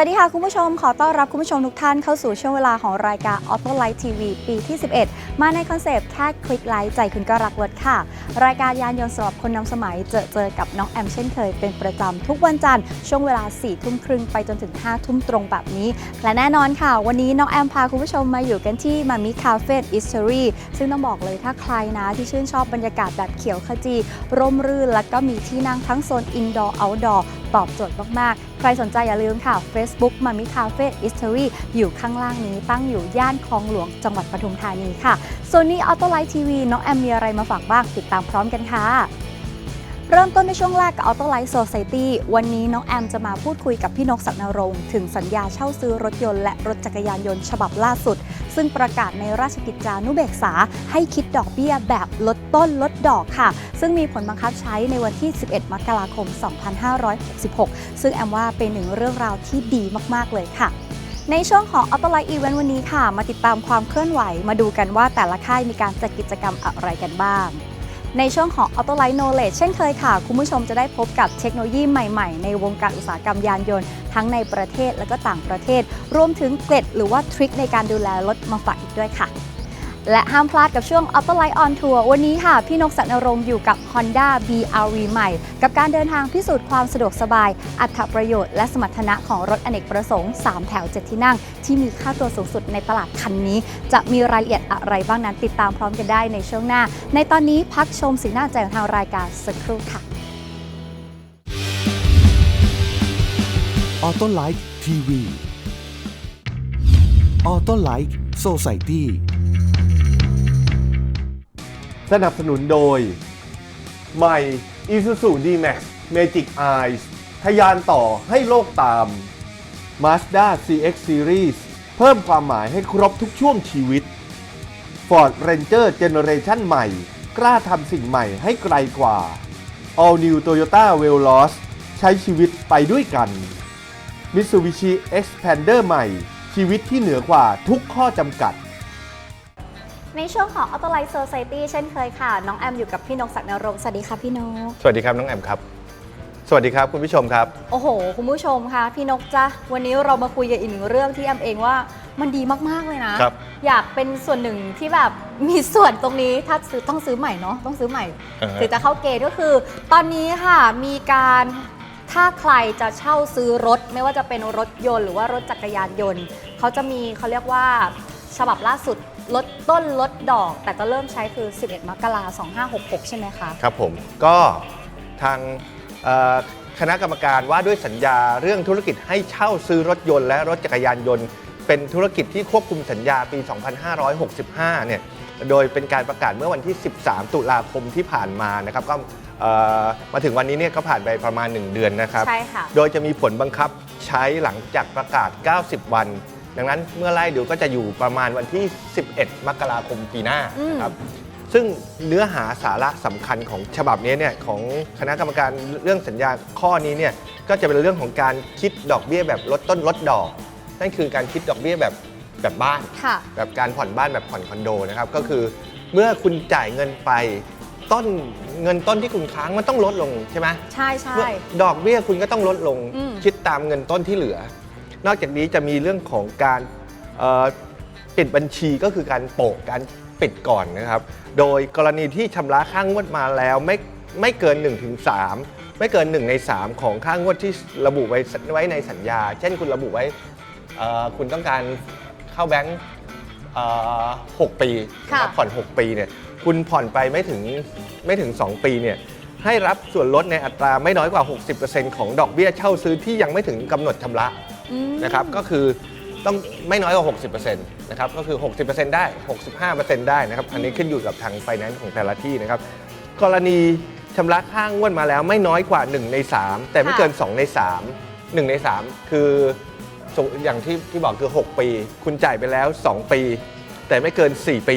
วัสดีค่ะคุณผู้ชม ขอต้อนรับคุณผู้ชมทุกท่านเข้าสู่ช่วงเวลาของรายการ Auto Light TV ปีที่ 11 มาในคอนเซปต์แค่คลิกไลค์ใจคุณก็รักรถค่ะ รายการยานยนต์สำหรับคนนำสมัยเจอเจอกับน้องแอมเช่นเคยเป็นประจำทุกวันจันทร์ช่วงเวลา4ทุ่มครึ่งไปจนถึง5ทุ่มตรงแบบนี้ และแน่นอนค่ะ วันนี้น้องแอมพาคุณผู้ชมมาอยู่กันที่มามิคาเฟ่อิสตอรี่ซึ่งต้องบอกเลยถ้าใครนะที่ชื่นชอบบรรยากาศแบบเขียวขจี ร่มรื่นและก็มีที่นั่งทั้งโซนอินดอร์เอาท์ดอร์ตอบโจทย์มาก ๆ ใครสนใจอย่าลืมค่ะ Facebook มามิคาเฟ่อิสตอรี่อยู่ข้างล่างนี้ตั้งอยู่ย่านคลองหลวงจังหวัดปทุมธานีค่ะส่วนนี้ออโตไลท์ทีวีน้องแอมมีอะไรมาฝากบ้างติดตามพร้อมกันค่ะ เริ่มต้นในช่วงแรกกับ Auto Life Society วันนี้น้องแอมจะมาพูดคุยกับพี่นกศักดิ์นรงค์ถึงสัญญาเช่าซื้อรถยนต์และรถจักรยานยนต์ฉบับล่าสุด ซึ่งประกาศในราชกิจจานุเบกษา ให้คิดดอกเบี้ยแบบลดต้นลดดอกค่ะ ซึ่งมีผลบังคับใช้ในวันที่ 11 มกราคม 2566 ซึ่งแอมว่าเป็นหนึ่งเรื่องราวที่ดีมากๆเลยค่ะ ในช่วงของ Auto Life Event วันนี้ค่ะ มาติดตามความเคลื่อนไหวมาดูกันว่าแต่ละค่ายมีการจัดกิจกรรมอะไรกันบ้าง ในช่วงของ Auto Life Knowledge เช่นเคยค่ะ คุณผู้ชมจะได้พบกับเทคโนโลยีใหม่ๆ ในวงการอุตสาหกรรมยานยนต์ ทั้งในประเทศและก็ต่างประเทศ รวมถึงเกร็ดหรือว่าทริคในการดูแลรถมาฝากอีกด้วยค่ะ และห้ามพลาดกับช่วง Auto Light on Tour วันนี้ค่ะ พี่นกศันรงค์อยู่กับ Honda BRV ใหม่ กับการเดินทางพิสูจน์ความสะดวกสบาย อัตประโยชน์และสมรรถนะของรถอเนกประสงค์ 3 แถว 7 ที่นั่ง ที่มีค่าตัวสูงสุดในตลาดคันนี้ จะมีรายละเอียดอะไรบ้างนั้นติดตามพร้อมกันได้ในช่วงหน้า ในตอนนี้พักชมสีหน้าใจของทางรายการสักครู่ค่ะออโต้ไลฟ์ทีวีออโต้ไลฟ์โซไซตี้ สนับสนุนโดย ใหม่ Isuzu D-Max Magic Eyes ทะยานต่อให้โลกตาม Mazda CX Series เพิ่มความหมายให้ครบทุกช่วงชีวิต Ford Ranger Generation ใหม่ กล้าทำสิ่งใหม่ให้ไกลกว่า All New Toyota Veloz ใช้ชีวิตไปด้วยกัน Mitsubishi Xpander ใหม่ ชีวิตที่เหนือกว่าทุกข้อจำกัด ในช่วงของ Auto Light Society เช่นเคยค่ะ น้องแอมอยู่กับพี่นกศักดิ์นรงค์สวัสดีค่ะพี่นก สวัสดีครับน้องแอมครับ สวัสดีครับคุณผู้ชมครับ โอ้โห คุณผู้ชมคะพี่นกจ้ะวันนี้เรามาคุยกันอีกหนึ่งเรื่องที่แอมเองว่ามันดีมาก ๆ เลยนะ ครับ อยากเป็นส่วนหนึ่งที่แบบมีส่วนตรงนี้ถ้าซื้อต้องซื้อใหม่เนาะต้องซื้อใหม่อ่าฮะถึงจะเข้าเกณฑ์ก็คือ ตอนนี้ค่ะมีการถ้าใครจะเช่าซื้อรถ ไม่ว่าจะเป็นรถยนต์หรือว่ารถจักรยานยนต์ เขาจะมีเขาเรียกว่าฉบับล่าสุด ลดต้นลดดอก แต่จะเริ่มใช้คือ 11 มกราคม2566 ใช่ไหมคะ ครับผมก็ทางเอ่อคณะกรรมการว่าด้วยสัญญาเรื่องธุรกิจให้เช่าซื้อรถยนต์และรถจักรยานยนต์ เป็นธุรกิจที่ควบคุมสัญญาปี 2565 เนี่ยโดยเป็นการประกาศเมื่อวันที่ 13 ตุลาคมที่ผ่านมานะครับก็เอ่อมาถึงวันนี้เนี่ยก็ผ่านไปประมาณ 1 เดือนนะครับ ใช่ค่ะ โดยจะมีผลบังคับใช้หลังจากประกาศ 90 วัน ดังนั้นเมื่อไล่ดูก็จะอยู่ประมาณวันที่ 11 มกราคมปีหน้าอืมนะครับซึ่งเนื้อหาสาระสำคัญของฉบับนี้เนี่ยของคณะกรรมการเรื่องสัญญาข้อนี้เนี่ยก็จะเป็นเรื่องของการคิดดอกเบี้ยแบบลดต้นลดดอก นั่นคือการคิดดอกเบี้ยแบบแบบบ้านค่ะแบบการผ่อนบ้านแบบผ่อนคอนโดนะครับก็คือเมื่อคุณจ่ายเงินไปต้นเงินต้นที่คุณค้างมันต้องลดลงใช่ไหมใช่ใช่เมื่อดอกเบี้ยคุณก็ต้องลดลงอืมคิดตามเงินต้นที่เหลือ นอกจากนี้จะมีเรื่องของการเอ่อปิดบัญชีก็คือการโปะการปิดก่อนนะครับ โดยกรณีที่ชำระค่างวดมาแล้วไม่ไม่เกิน 1-3 ไม่เกิน 1 ใน 3 ของค่างวดที่ระบุไว้ไว้ในสัญญา เช่นคุณระบุไว้เอ่อคุณต้องการเข้าแบงค์เอ่อ6ปีนะครับค่ะผ่อน 6 ปีเนี่ยคุณผ่อนไปไม่ถึงไม่ถึง 2 ปีเนี่ยให้รับส่วนลดในอัตราไม่น้อยกว่า 60%ของดอกเบี้ยเช่าซื้อที่ยังไม่ถึงกำหนดชำระ อืม นะครับก็คือต้องไม่น้อยกว่า 60%นะครับก็คือ 60%ได้ 65%ได้นะครับอันนี้ขึ้นอยู่กับทางไฟแนนซ์ของแต่ละที่นะครับกรณีชำระค่างวดมาแล้วไม่น้อยกว่า 1 ใน 3 แต่ไม่เกิน 2 ใน 3 1 ใน 3 คือสูอย่างที่ที่บอกคือ 6 ปี คุณจ่ายไปแล้ว 2 ปี แต่ไม่เกิน 4 ปี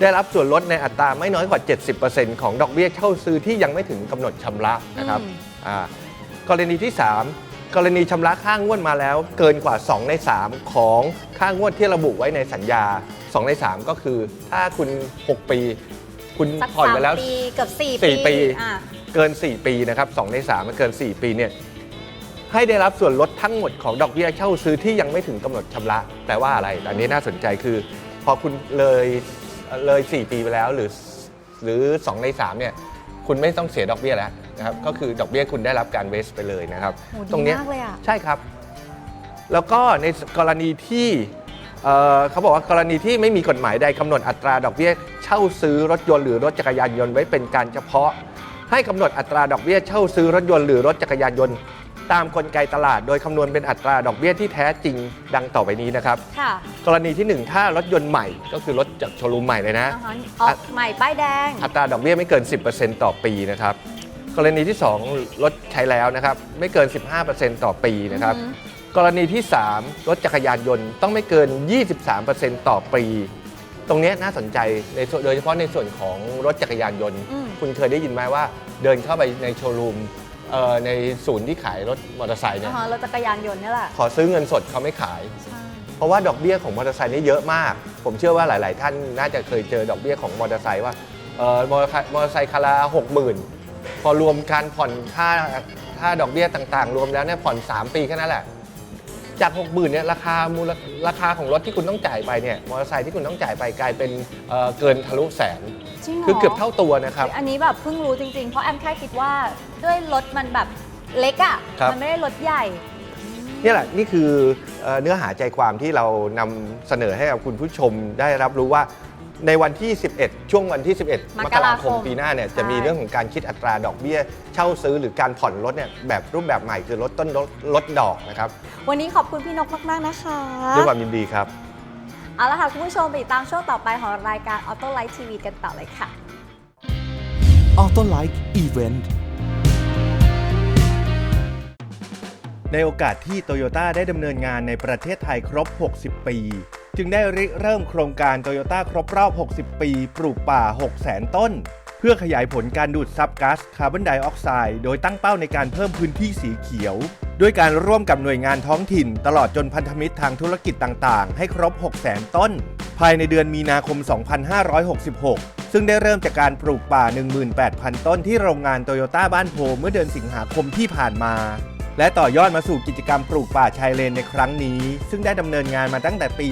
ได้รับส่วนลดในอัตราไม่น้อยกว่า 70%ของดอกเบี้ยเช่าซื้อที่ยังไม่ถึงกำหนดชำระนะครับอืม อ่ากรณีที่ 3 กรณีชำระค่างวดมาแล้ว เกินกว่า 2 ใน 3 ของค่างวดที่ระบุไว้ในสัญญา 2 ใน 3 ก็คือ ถ้าคุณ 6 ปี คุณสักผ่อนสามไปแล้วปีเกือบสี่สี่ปี อะเกิน 4 ปีนะครับ2ใน3มันเกิน 4 ปีเนี่ยให้ได้รับส่วนลดทั้งหมดของดอกเบี้ยเช่าซื้อที่ยังไม่ถึงกำหนดชำระแปลว่าอะไร อันนี้น่าสนใจคือ พอคุณเลยเลย 4 ปีไปแล้วหรือ หรือ 2 ใน3เนี่ยคุณไม่ต้องเสียดอกเบี้ยแล้ว นะครับก็คือดอกเบี้ยคุณได้รับการเวสไปเลยนะครับ โหดีตรงเนี้ยมากเลยอะใช่ครับ แล้วก็ในกรณีที่เอ่อเขาบอกว่ากรณีที่ไม่มีกฎหมายใดกำหนดอัตราดอกเบี้ยเช่าซื้อรถยนต์หรือรถจักรยานยนต์ไว้เป็นการเฉพาะ ให้กำหนดอัตราดอกเบี้ยเช่าซื้อรถยนต์หรือรถจักรยานยนต์ ตามกลไกตลาด โดยคำนวณเป็นอัตราดอกเบี้ยที่แท้จริงดังต่อไปนี้นะครับ ค่ะ กรณีที่1ถ้ารถยนต์ใหม่ก็คือรถจากโชว์รูมใหม่เลยนะ อ่าฮะออกใหม่ป้ายแดง อัตราดอกเบี้ยไม่เกิน 10%ต่อปีนะครับก รณีที่ 2 รถใช้แล้วนะครับ ไม่เกิน 15%ต่อปีนะครับอือฮึกรณีที่ 3 รถจักรยานยนต์ต้องไม่เกิน 23%ต่อปี ตรงเนี้ยน่าสนใจในส่วนโดยเฉพาะในส่วนของรถจักรยานยนต์อืมคุณเคยได้ยินไหมว่าเดินเข้าไปในโชว์รูมเอ่อในศูนย์ที่ขายรถมอเตอร์ไซค์เนี่อ่ายฮะรถจักรยานยนต์นี่แหละขอซื้อเงินสดเขาไม่ขายใช่เพราะว่าดอกเบี้ยของมอเตอร์ไซค์นี่เยอะมาก ผมเชื่อว่าหลาย ๆ ท่านน่าจะเคยเจอดอกเบี้ยของมอเตอร์ไซค์ว่าเออมอเตอร์ไซค์มอเตอร์ไซค์คาราหกหมื่น พอรวมการผ่อนค่าค่าดอกเบี้ยต่างๆ รวมแล้วเนี่ยผ่อน 3 ปีแค่นั้นแหละ จาก 6 0,000เนี่ยราคามูลราคาของรถที่คุณต้องจ่ายไปเนี่ยมอเตอร์ไซค์ที่คุณต้องจ่ายไปกลายเป็นเอ่อเกินทะลุแสน จริงเหรอคือเกือบเท่าตัวนะครับ อันนี้แบบเพิ่งรู้จริงๆ เพราะแอมแค่คิดว่าด้วยรถมันแบบเล็กอะ ครับ มันไม่ได้รถใหญ่นี่แหละนี่คือเอ่อเนื้อหาใจความที่เรานำเสนอให้กับคุณผู้ชมได้รับรู้ว่า ในวันที่ 11 ช่วงวันที่ 11 มมกกราราคคมมปีหน้าเนี่ยใช่ จะมีเรื่องของการคิดอัตราดอกเบี้ย เช่าซื้อหรือการผ่อนรถเนี่ยแบบรูปแบบใหม่คือลดต้นลดลดดอกนะครับวันนี้ขอบคุณพี่นกมาก ๆ นะคะ ด้วยความยินดีครับ เอาละค่ะ คุณผู้ชมไปติดตามช่วงต่อไปของรายการ Auto Light TV กันต่อเลยค่ะ Auto Like Event ในโอกาสที่โตโยต้าได้ดำเนินงานในประเทศไทยครบ 60 ปี จึงได้ริเริ่มโครงการโตโยต้าครบรอบ 60 ปี ปลูกป่า 600,000 ต้น เพื่อขยายผลการดูดซับก๊าซคาร์บอนไดออกไซด์โดยตั้งเป้าในการเพิ่มพื้นที่สีเขียว ด้วยการร่วมกับหน่วยงานท้องถิ่น ตลอดจนพันธมิตรทางธุรกิจต่างๆ ให้ครบ 600,000 ต้น ภายในเดือนมีนาคม 2566ซึ่งได้เริ่มจากการปลูกป่า 18,000 ต้นที่โรงงานโตโยต้าบ้านโพเมื่อเดือนสิงหาคมที่ผ่านมา และต่อยอดมาสู่กิจกรรมปลูกป่าชายเลนในครั้งนี้ ซึ่งได้ดำเนินงานมาตั้งแต่ปี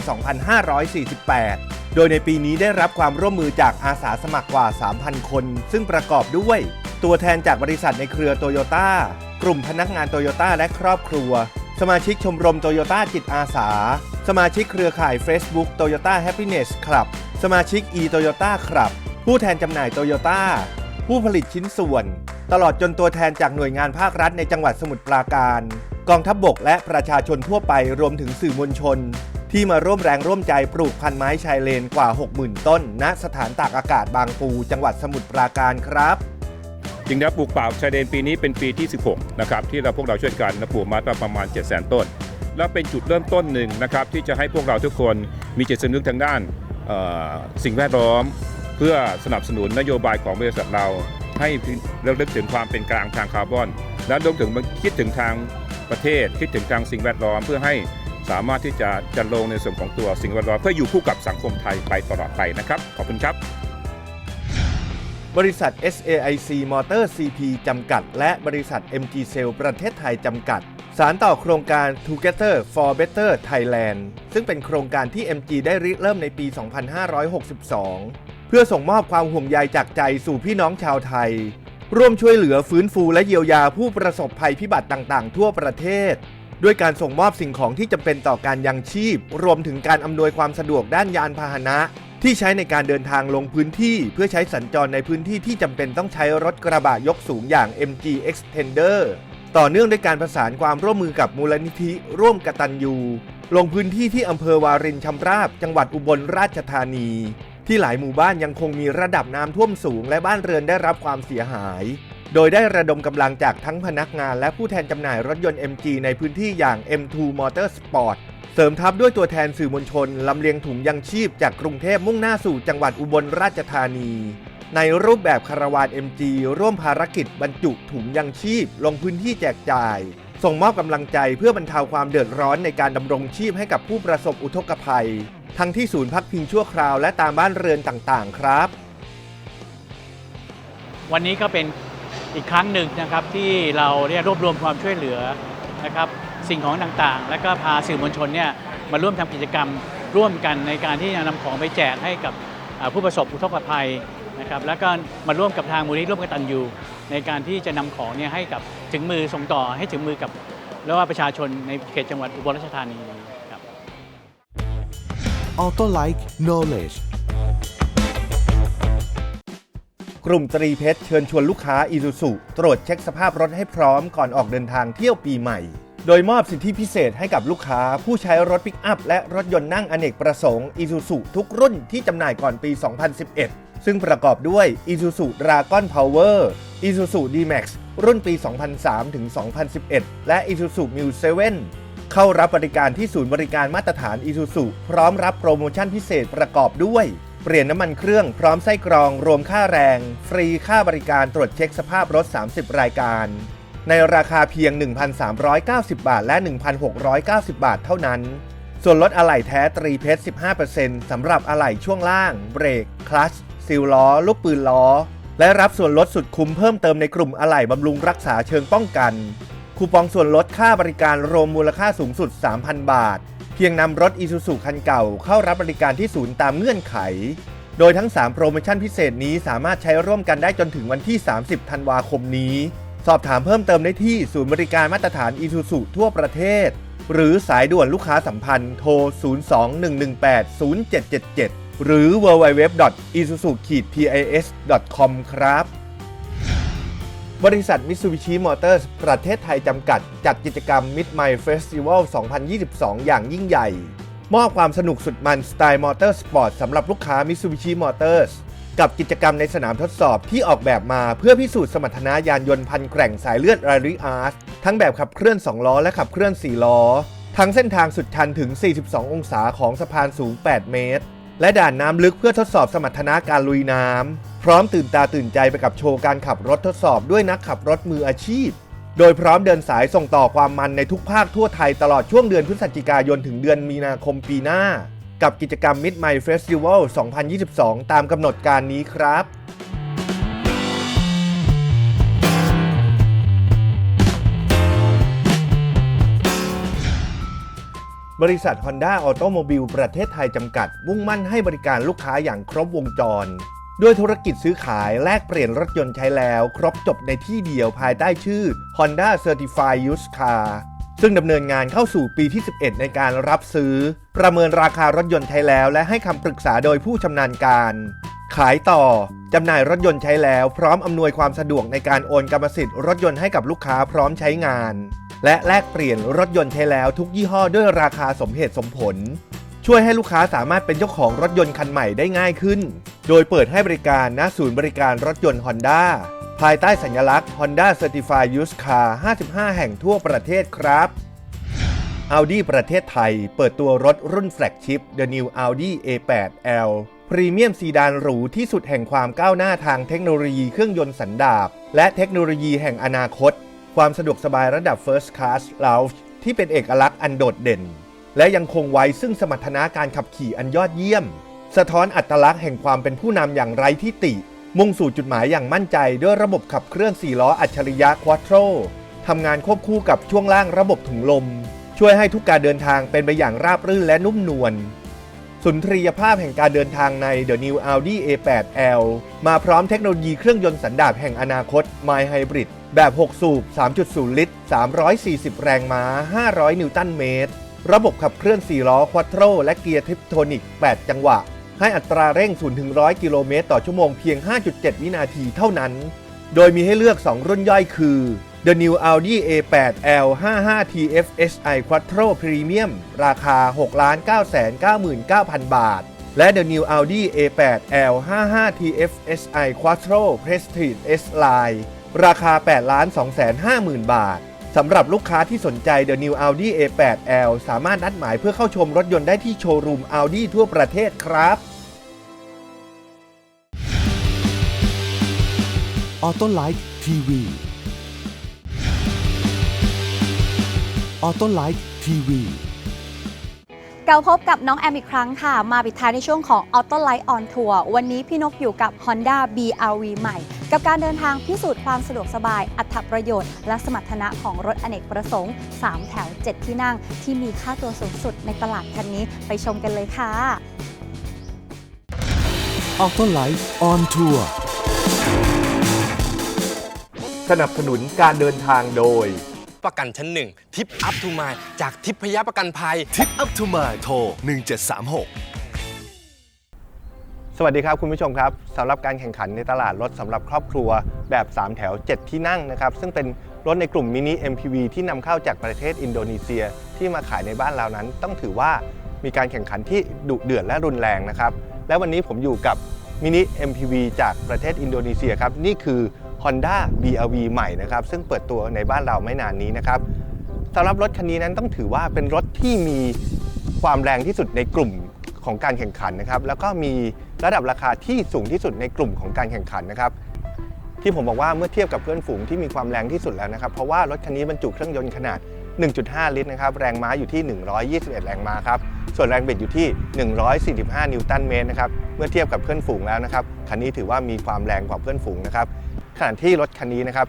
2548 โดยในปีนี้ได้รับความร่วมมือจากอาสาสมัครกว่า 3,000 คน ซึ่งประกอบด้วย ตัวแทนจากบริษัทในเครือโตโยต้ากลุ่มพนักงานโตโยต้าและครอบครัว สมาชิกชมรมโตโยต้าจิตอาสา สมาชิกเครือข่าย Facebook Toyota Happiness Club สมาชิก e Toyota Club ผู้แทนจำหน่ายโตโยต้าผู้ผลิตชิ้นส่วน ตลอดจนตัวแทนจากหน่วยงานภาครัฐในจังหวัดสมุทรปราการ กองทัพบบกและประชาชนทั่วไปรวมถึงสื่อมวลชน ที่มาร่วมแรงร่วมใจปลูกพันไม้ชายเลนกว่า 60,000 ต้น ณสถานตากอากาศบางปู จังหวัดสมุทรปราการครับจริงแล้วปลูกป่าชายเลนปีนี้เป็นปีที่ 16 นะครับ ที่เราพวกเราช่วยกันปลูกมาประมาณ 7 0 0 0 0ต้น แล้วเป็นจุดเริ่มต้นหนึ่งนะครับ ที่จะให้พวกเราทุกคนมีจิตสำนึกทางด้านสิ่งแวดล้อม เพื่อสนับสนุนนโยบายของบริษัทเรา ให้เราลึกถึงความเป็นกลางทางคาร์บอน และรวมถึงคิดถึงทางประเทศ คิดถึงทางสิ่งแวดล้อมเพื่อให้สามารถที่จะจัดลงในส่วนของตัวสิ่งแวดล้อมเพื่ออยู่คู่กับสังคมไทยไปตลอดไปนะครับ ขอบคุณครับ บริษัท SAIC Motor CP จำกัด และบริษัท MG Cell ประเทศไทยจำกัด สารต่อโครงการ Together for Better Thailand ซึ่งเป็นโครงการที่ MG ได้ริเริ่มในปี 2562 เพื่อส่งมอบความห่วงใยจากใจสู่พี่น้องชาวไทย ร่วมช่วยเหลือฟื้นฟูและเยียวยาผู้ประสบภัยพิบัติต่างๆ ทั่วประเทศ ด้วยการส่งมอบสิ่งของที่จำเป็นต่อการยังชีพ รวมถึงการอำนวยความสะดวกด้านยานพาหนะ ที่ใช้ในการเดินทางลงพื้นที่ เพื่อใช้สัญจรในพื้นที่ที่จำเป็นต้องใช้รถกระบะยกสูงอย่าง MG Extender ต่อเนื่องด้วยการประสานความร่วมมือกับมูลนิธิ ร่วมกตัญญูลงพื้นที่ที่อำเภอวารินชำราบ จังหวัดอุบลราชธานี ที่หลายหมู่บ้านยังคงมีระดับน้ำท่วมสูง และบ้านเรือนได้รับความเสียหาย โดยได้ระดมกำลังจากทั้งพนักงาน และผู้แทนจำหน่ายรถยนต์ MG ในพื้นที่อย่าง M2 Motorsport เสริมทัพด้วยตัวแทนสื่อมวลชนลำเลียงถุงยังชีพจากกรุงเทพมุ่งหน้าสู่จังหวัดอุบลราชธานี ในรูปแบบคาราวาน MG ร่วมภารกิจบรรจุถุงยังชีพ ลงพื้นที่แจกจ่าย ส่งมอบกำลังใจเพื่อบรรเทาความเดือดร้อนในการดำรงชีพให้กับผู้ประสบอุทกภัย ทั้งที่ศูนย์พักพิงชั่วคราวและตามบ้านเรือนต่างๆ ครับ วันนี้ก็เป็นอีกครั้งหนึ่งนะครับที่เราเนี่ยรวบรวมความช่วยเหลือนะครับสิ่งของต่างๆ และก็พาสื่อมวลชนเนี่ยมาร่วมทำกิจกรรมร่วมกันในการที่จะนำของไปแจกให้กับผู้ประสบอุทกภัยนะครับแล้วก็มาร่วมกับทางมูลนิธิร่วมกันตันยูในการที่จะนำของเนี่ยให้กับถึงมือส่งต่อให้ถึงมือกับแล้วว่าประชาชนในเขตจังหวัดอุบลราชธานี Auto Like Knowledge กลุ่มตรีเพชรเชิญชวนลูกค้าอีซูซุตรวจเช็คสภาพรถให้พร้อมก่อนออกเดินทางเที่ยวปีใหม่ โดยมอบสิทธิพิเศษให้กับลูกค้าผู้ใช้รถปิกอัพ และรถยนต์นั่งอเนกประสงค์อีซูซุทุกรุ่นที่จำหน่ายก่อนปี 2011 ซึ่งประกอบด้วย Isuzu Dragon Power Isuzu D-Max รุ่นปี 2003 ถึง 2011 และ Isuzu Mu 7 เข้ารับบริการที่ศูนย์บริการมาตรฐาน Isuzu พร้อมรับโปรโมชั่นพิเศษประกอบด้วย เปลี่ยนน้ำมันเครื่องพร้อมไส้กรองรวมค่าแรง ฟรีค่าบริการตรวจเช็คสภาพรถ 30 รายการ ในราคาเพียง 1,390 บาท และ 1,690 บาทเท่านั้น ส่วนลดอะไหล่แท้ตรีเพชร 15%สำหรับอะไหล่ช่วงล่าง เบรก คลัชซีลล้อ ลูกปืนล้อ และรับส่วนลดสุดคุ้มเพิ่มเติมในกลุ่มอะไหล่บำรุงรักษาเชิงป้องกัน คูปองส่วนลดค่าบริการรวมมูลค่าสูงสุด 3,000 บาท เพียงนำรถอีซูซูคันเก่าเข้ารับบริการที่ศูนย์ตามเงื่อนไข โดยทั้ง 3 โปรโมชั่นพิเศษนี้สามารถใช้ร่วมกันได้จนถึงวันที่ 30 ธันวาคมนี้ สอบถามเพิ่มเติมได้ที่ศูนย์บริการมาตรฐานอีซูซูทั่วประเทศ หรือสายด่วนลูกค้าสัมพันธ์โทร 02-118-0777 หรือ www.isuzu-pis.com ครับ บริษัทมิ t ซูบิชิมอเตอร์สประเทศไทยจำกัด จัดกิจกรรม Mid My Festival 2022 อย่างยิ่งใหญ่ มอบความสนุกสุดมันสไตล์มอเตอร์สปอร์ตสำหรับลูกค้า Mitsubishi Motors กับกิจกรรมในสนามทดสอบที่ออกแบบมาเพื่อพิสูจน์สมรรถนะยานยนต์พันแกร่งสายเลือด Rally Art ทั้งแบบขับเคลื่อน 2 ล้อและขับเคลื่อน 4 ล้อ ทั้งเส้นทางสุดชันถึง 42 องศาของสะพานสูง 8 เมตร และด่านน้ำลึกเพื่อทดสอบสมรรถนะการลุยน้ำพร้อมตื่นตาตื่นใจไปกับโชว์การขับรถทดสอบด้วยนักขับรถมืออาชีพ โดยพร้อมเดินสายส่งต่อความมันในทุกภาคทั่วไทยตลอดช่วงเดือนพฤศจิกายนถึงเดือนมีนาคมปีหน้า กับกิจกรรม Mid My Festival 2022 ตามกำหนดการนี้ครับ บริษัท Honda Automobile ประเทศไทยจำกัด มุ่งมั่นให้บริการลูกค้าอย่างครบวงจร ด้วยธุรกิจซื้อขายแลกเปลี่ยนรถยนต์ใช้แล้ว ครบจบในที่เดียวภายใต้ชื่อ Honda Certified Used Car ซึ่งดำเนินงานเข้าสู่ปีที่ 11 ในการรับซื้อ ประเมินราคารถยนต์ใช้แล้ว และให้คำปรึกษาโดยผู้ชำนาญการ ขายต่อจำหน่ายรถยนต์ใช้แล้ว พร้อมอำนวยความสะดวกในการโอนกรรมสิทธิ์รถยนต์ให้กับลูกค้าพร้อมใช้งาน และแลกเปลี่ยนรถยนต์ใช้แล้วทุกยี่ห้อด้วยราคาสมเหตุสมผล ช่วยให้ลูกค้าสามารถเป็นเจ้าของรถยนต์คันใหม่ได้ง่ายขึ้น โดยเปิดให้บริการณศูนย์บริการรถยนต์ Honda ภายใต้สัญลักษณ์ Honda Certified Used Car 55 แห่งทั่วประเทศครับ Audi ประเทศไทย เปิดตัวรถรุ่นแฟลกชิพ The New Audi A8L พรีเมียมซีดานหรูที่สุดแห่งความก้าวหน้าทางเทคโนโลยีเครื่องยนต์สันดาปและเทคโนโลยีแห่งอนาคต ความสะดวกสบายระดับ First Class Lounge ที่เป็นเอกลักษณ์อันโดดเด่น และยังคงไว้ซึ่งสมรรถนะการขับขี่อันยอดเยี่ยม สะท้อนอัตลักษณ์แห่งความเป็นผู้นำอย่างไร้ที่ติ มุ่งสู่จุดหมายอย่างมั่นใจด้วยระบบขับเคลื่อน4ล้ออัจฉริยะ Quattro ทำงานควบคู่กับช่วงล่างระบบถุงลม ช่วยให้ทุกการเดินทางเป็นไปอย่างราบรื่นและนุ่มนวลสุนทรียภาพแห่งการเดินทางใน The New Audi A8L มาพร้อมเทคโนโลยีเครื่องยนต์สันดาปแห่งอนาคต My Hybrid แบบ 6 สูบ 3.0 ลิตร 340 แรงม้า 500 นิวตันเมตร ระบบขับเคลื่อน 4 ล้อ Quattro และเกียร์ทริปโทนิก 8 จังหวะ ให้อัตราเร่ง 0-100 กิโลเมตรต่อชั่วโมงเพียง 5.7 วินาทีเท่านั้น โดยมีให้เลือก 2 รุ่นย่อยคือ The New Audi A8L 55 TFSI Quattro Premium ราคา 6,999,000 บาท และ The New Audi A8L 55 TFSI Quattro Prestige S Line ราคา8 2 5 0 0 0 0 บาท สำหรับลูกค้าที่สนใจ The New Audi A8L สามารถนัดหมายเพื่อเข้าชมรถยนต์ได้ที่โชว์รูม Audi ทั่วประเทศครับออโต้ไลท์ทีวีออโต้ไลท์ทีวี เกาพบกับน้องแอมอีกครั้งค่ะ มาปิดท้ายในช่วงของ Auto Light on Tour วันนี้พี่นกอยู่กับ Honda BRV ใหม่ กับการเดินทางพิสูจน์ความสะดวกสบาย อัตประโยชน์ และสมรรถนะของรถอเนกประสงค์ 3 แถว 7 ที่นั่ง ที่มีค่าตัวสูงสุดในตลาดคันนี้ไปชมกันเลยค่ะออโต้ไลท์ออนทัวร์สนับสนุนการเดินทางโดย ประกันชั้นหนึ่งทิปอัพทูมายจากทิพยประกันภัย ทิปอัพทูมาโทร 1736 สวัสดีครับคุณผู้ชมครับสำหรับการแข่งขันในตลาดรถสำหรับครอบครัวแบบ 3 แถว 7 ที่นั่งนะครับ ซึ่งเป็นรถในกลุ่มมินิ MPV ที่นำเข้าจากประเทศอินโดนีเซียที่มาขายในบ้านเรานั้น ต้องถือว่ามีการแข่งขันที่ดุเดือดและรุนแรงนะครับ และวันนี้ผมอยู่กับมินิ MPV จากประเทศอินโดนีเซียครับ นี่คือ Honda BRV ใหม่นะครับ ซึ่งเปิดตัวในบ้านเราไม่นานนี้นะครับสำหรับรถคันนี้นั้นต้องถือว่าเป็นรถที่มีความแรงที่สุดในกลุ่มของการแข่งขันนะครับ แล้วก็มีระดับราคาที่สูงที่สุดในกลุ่มของการแข่งขันนะครับ ที่ผมบอกว่าเมื่อเทียบกับเพื่อนฝูงที่มีความแรงที่สุดแล้วนะครับ เพราะว่ารถคันนี้บรรจุเครื่องยนต์ขนาด 1.5 ลิตรนะครับ แรงม้าอยู่ที่ 121 แรงม้าครับ ส่วนแรงบิดอยู่ที่ 145 นิวตันเมตรนะครับ เมื่อเทียบกับเพื่อนฝูงแล้วนะครับ คันนี้ถือว่ามีความแรงกว่าเพื่อนฝูงนะครับ ขณะที่รถคันนี้นะครับ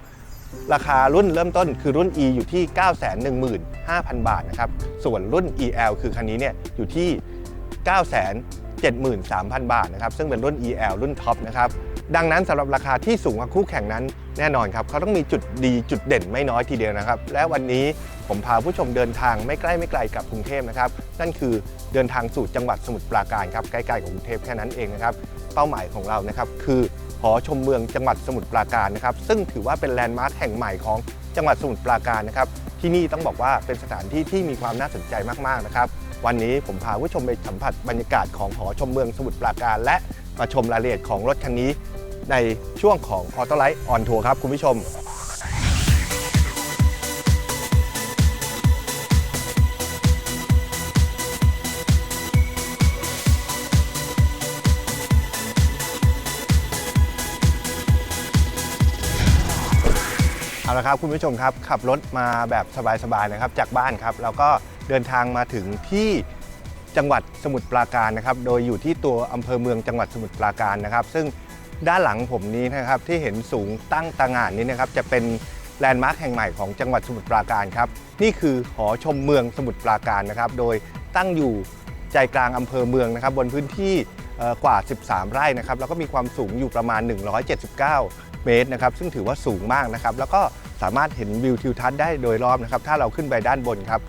ราคารุ่นเริ่มต้นคือรุ่น E อยู่ที่ 915,000 บาทนะครับส่วนรุ่น EL คือคันนี้เนี่ยอยู่ที่ 973,000 บาทนะครับซึ่งเป็นรุ่น EL รุ่นท็อปนะครับดังนั้นสำหรับราคาที่สูงกว่าคู่แข่งนั้นแน่นอนครับเขาต้องมีจุดดีจุดเด่นไม่น้อยทีเดียวนะครับ และวันนี้ผมพาผู้ชมเดินทางไม่ใกล้ไม่ไกลกับกรุงเทพนะครับ นั่นคือเดินทางสู่จังหวัดสมุทรปราการครับใกล้ๆกับกรุงเทพแค่นั้นเองนะครับ เป้าหมายของเรานะครับคือ หอชมเมืองจังหวัดสมุทรปราการนะครับ ซึ่งถือว่าเป็นแลนด์มาร์คแห่งใหม่ของจังหวัดสมุทรปราการนะครับ ที่นี่ต้องบอกว่าเป็นสถานที่ที่มีความน่าสนใจมากๆนะครับ วันนี้ผมพาผู้ชมไปสัมผัสบรรยากาศของหอชมเมืองสมุทรปราการ และมาชมรายละเอียดของรถคันนี้ ในช่วงของออโตไลท์ออนทัวร์ครับคุณผู้ชม ครับคุณผู้ชมครับ ขับรถมาแบบสบายๆนะครับ จากบ้านครับแล้วก็เดินทางมาถึงที่จังหวัดสมุทรปราการนะครับ โดยอยู่ที่ตัวอำเภอเมืองจังหวัดสมุทรปราการนะครับ ซึ่งด้านหลังผมนี้นะครับที่เห็นสูงตั้งตางานนี้นะครับจะเป็นแลนด์มาร์คแห่งใหม่ของจังหวัดสมุทรปราการครับนี่คือหอชมเมืองสมุทรปราการนะครับ โดยตั้งอยู่ใจกลางอำเภอเมืองนะครับ บนพื้นที่เอ่อกว่า 13 ไร่นะครับแล้วก็มีความสูงอยู่ประมาณ 179 เมตรนะครับ ซึ่งถือว่าสูงมากนะครับ แล้วก็ สามารถเห็นวิวทิวทัศน์ได้โดยรอบนะครับ ถ้าเราขึ้นไปด้านบนครับ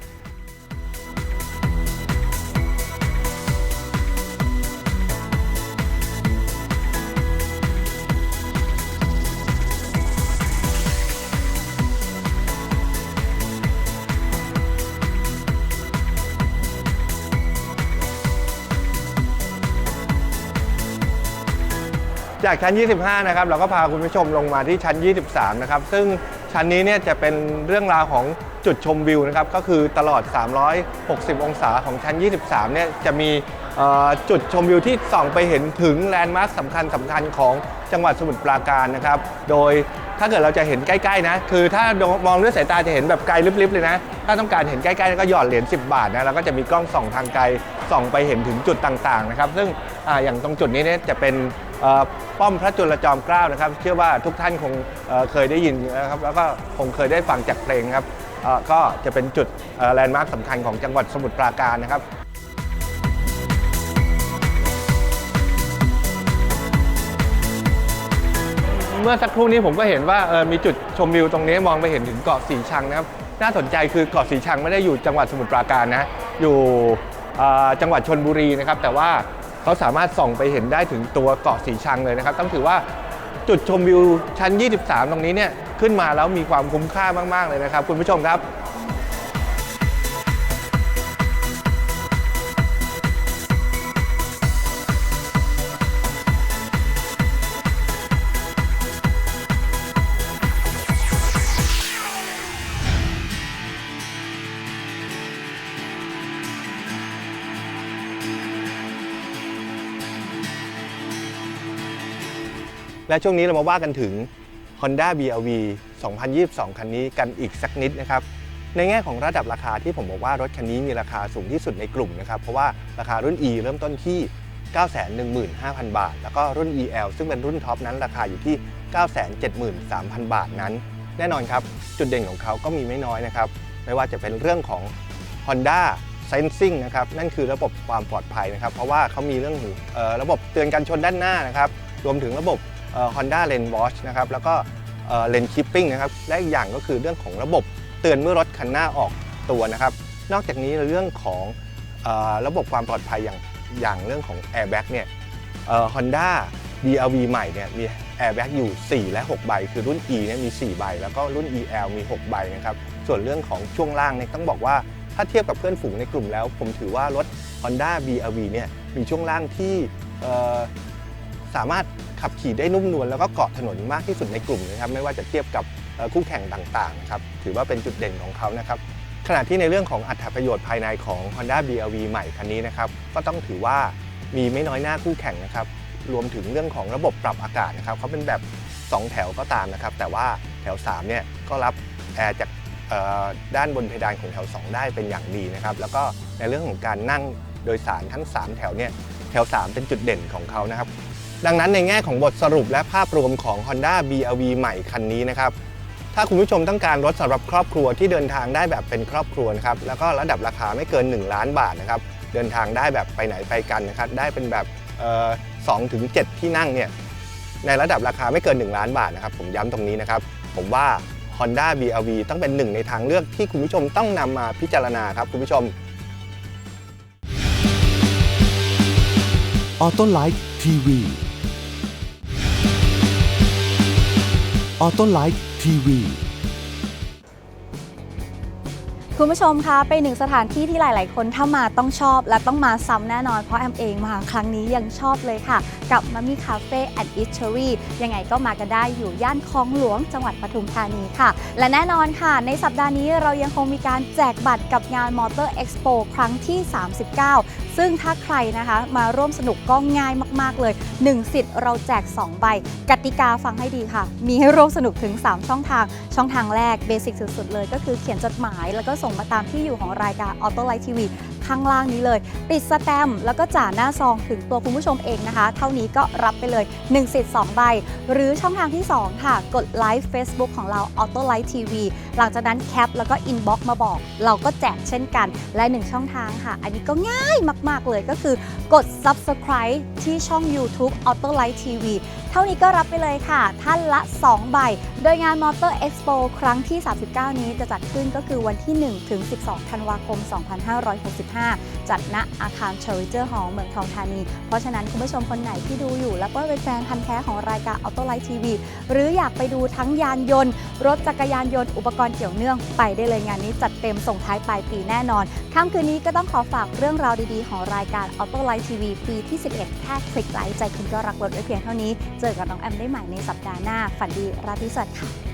จากชั้น 25 นะครับ เราก็พาคุณผู้ชมลงมาที่ชั้น 23 นะครับ ซึ่ง ชั้นนี้เนี่ยจะเป็นเรื่องราวของจุดชมวิวนะครับก็คือตลอด 360 องศาของชั้น 23 เนี่ยจะมีจุดชมวิวที่ส่องไปเห็นถึงแลนด์มาร์คสำคัญสำคัญของจังหวัดสมุทรปราการนะครับ โดยถ้าเกิดเราจะเห็นใกล้ๆนะ คือถ้ามองด้วยสายตาจะเห็นแบบไกลลิบๆเลยนะ ถ้าต้องการเห็นใกล้ๆก็หยอดเหรียญ10 บาทนะแล้วก็จะมีกล้องส่องทางไกลส่องไปเห็นถึงจุดต่างๆนะครับ ซึ่งออย่างตรงจุดนี้เนี่ยจะเป็น ป้อมพระจุลจอมเกล้านะครับ เชื่อว่าทุกท่านคงเเคยได้ยินนะครับแล้วก็คงเคยได้ฟังจากเพลงครับก็จะเป็นจุดแลนด์มาร์คสำคัญของจังหวัดสมุทรปราการนะครับเมื่อสักครู่นี้ผมก็เห็นว่ามีจุดชมวิวตรงนี้มองไปเห็นถึงเกาะสีชังนะครับ น่าสนใจคือเกาะสีชังไม่ได้อยู่จังหวัดสมุทรปราการนะ อยู่จังหวัดชนบุรีนะครับ แต่ว่า เขาสามารถส่องไปเห็นได้ถึงตัวเกาะสีชังเลยนะครับ ต้องถือว่าจุดชมวิวชั้น 23 ตรงนี้เนี่ยขึ้นมาแล้วมีความคุ้มค่ามาก ๆ เลยนะครับ คุณผู้ชมครับ และช่วงนี้เรามาว่ากันถึง Honda BRV 2022 คันนี้กันอีกสักนิดนะครับในแง่ของระดับราคาที่ผมบอกว่ารถคันนี้มีราคาสูงที่สุดในกลุ่มนะครับเพราะว่าราคารุ่น E เริ่มต้นที่ 915,000 บาท แล้วก็รุ่น EL ซึ่งเป็นรุ่นท็อปนั้นราคาอยู่ที่ 973,000 บาทนั้น แน่นอนครับ จุดเด่นของเขาก็มีไม่น้อยนะครับ ไม่ว่าจะเป็นเรื่องของ Honda Sensing นะครับ นั่นคือระบบความปลอดภัยนะครับ เพราะว่าเขามีเรื่องออระบบเตือนการชนด้านหน้านะครับ รวมถึงระบบ Honda Lane Watch นะครับแล้วก็เอ่อ Lane Keeping นะครับและอีกอย่างก็คือเรื่องของระบบเตือนเมื่อรถคันหน้าออกตัวนะครับ นอกจากนี้เรื่องของออระบบความปลอดภัยอย่างอย่างเรื่องของ Airbag เนี่ยเอ่อ Honda BRV ใหม่เนี่ยมี Airbag อยู่ 4 และ 6 ใบ คือรุ่น E เนี่ยมี 4 ใบ แล้วก็รุ่น EL มี 6 ใบนะครับ ส่วนเรื่องของช่วงล่างเนี่ยต้องบอกว่าถ้าเทียบกับเพื่อนฝูงในกลุ่มแล้ว ผมถือว่ารถ Honda BRV เนี่ยมีช่วงล่างที่สามารถ ขับขี่ได้นุ่มนวลแล้วก็เกาะถนนมากที่สุดในกลุ่มนะครับไม่ว่าจะเทียบกับคู่แข่งต่างๆครับถือว่าเป็นจุดเด่นของเขานะครับขณะที่ในเรื่องของอัตราประโยชน์ภายในของ Honda BRV ใหม่คันนี้นะครับก็ต้องถือว่ามีไม่น้อยหน้าคู่แข่งนะครับรวมถึงเรื่องของระบบปรับอากาศนะครับเขาเป็นแบบ 2 แถวก็ตามนะครับ แต่ว่าแถว3เนี่ยก็รับแอร์จากด้านบนเพดานของแถว 2 ได้เป็นอย่างดีนะครับ แล้วก็ในเรื่องของการนั่งโดยสารทั้ง 3 แถวเนี่ยแถว 3 เป็นจุดเด่นของเขานะครับ ดังนั้นในแง่ของบทสรุปและภาพรวมของ Honda BRV ใหม่คันนี้นะครับถ้าคุณผู้ชมต้องการรถสำหรับครอบครัวที่เดินทางได้แบบเป็นครอบครัวนะครับแล้วก็ระดับราคาไม่เกิน 1 ล้านบาทนะครับเดินทางได้แบบไปไหนไปกันนะครับได้เป็นแบบสองถึงเจ็ดที่นั่งเนี่ยในระดับราคาไม่เกิน 1 ล้านบาทนะครับผมย้ำตรงนี้นะครับผมว่า Honda BRV ต้องเป็นหนึ่งในทางเลือกที่คุณผู้ชมต้องนำมาพิจารณาครับคุณผู้ชมออโออโต้ไลท์ทีวีคุณผู้ชมคะเป็นหนึ่งสถานที่ที่หลาย ๆ คนถ้ามาต้องชอบ และต้องมาซ้ำแน่นอน เพราะแอมเองมาครั้งนี้ยังชอบเลยค่ะ กับมัมมี่คาเฟ่แอนด์อิชเชอรี่ยังไงก็มากันได้อยู่ย่านคลองหลวงจังหวัดปทุมธานีค่ะ และแน่นอนค่ะ ในสัปดาห์นี้เรายังคงมีการแจกบัตรกับงานมอเตอร์เอ็กซ์โปครั้งที่ 39 ซึ่งถ้าใครนะคะมาร่วมสนุกก็ง่ายมาก ๆ เลย 1 สิทธิ์เราแจก 2 ใบ กติกาฟังให้ดีค่ะ มีให้ร่วมสนุกถึง 3 ช่องทาง ช่องทางแรกเบสิกสุด ๆ เลย ก็คือเขียนจดหมาย แล้วก็ส่งมาตามที่อยู่ของรายการ Auto Light TV ข้างล่างนี้เลย ติดสแตมแล้วก็จ่าหน้าซองถึงตัวคุณผู้ชมเองนะคะ เท่านี้ก็รับไปเลย 1 สิทธิ์ 2 ใบ หรือช่องทางที่ 2 ค่ะ กดไลค์ Facebook ของเรา Auto Light TV หลังจากนั้นแคปแล้วก็อินบ็อกมาบอก เราก็แจกเช่นกัน และ 1 ช่องทางค่ะ อันนี้ก็ง่ายมาก ๆ เลยก็คือกด Subscribe ที่ช่อง YouTube Auto Light TV เท่านี้ก็รับไปเลยค่ะ ท่านละ 2 ใบ โดยงาน Motor Expo ครั้งที่ 39 นี้จะจัดขึ้นก็คือวันที่ 1 ถึง 12 ธันวาคม 2565 จัดณอาคาร c h e r i g e r Hall เมืองทองธานี เพราะฉะนั้นคุณผู้ชมคนไหนที่ดูอยู่ แล้วก็เป็นแฟนพันธ์แท้ของรายการ Auto Light TV หรืออยากไปดูทั้งยานยนต์ รถจักรยานยนต์อุปกรณ์เกี่ยวเนื่องไปได้เลยงานนี้จัดเต็มส่งท้ายปลายปีแน่นอนค่ำคืนนี้ก็ต้องขอฝากเรื่องราวดีๆ ของรายการ Auto Light TV ปีที่ 11แค่คลิกไลค์ใจคุณก็รักรถไว้เพียงเท่านี้เจอกับน้องแอมได้ใหม่ในสัปดาห์หน้า ฝันดีราตรีสวัสดิ์ค่ะ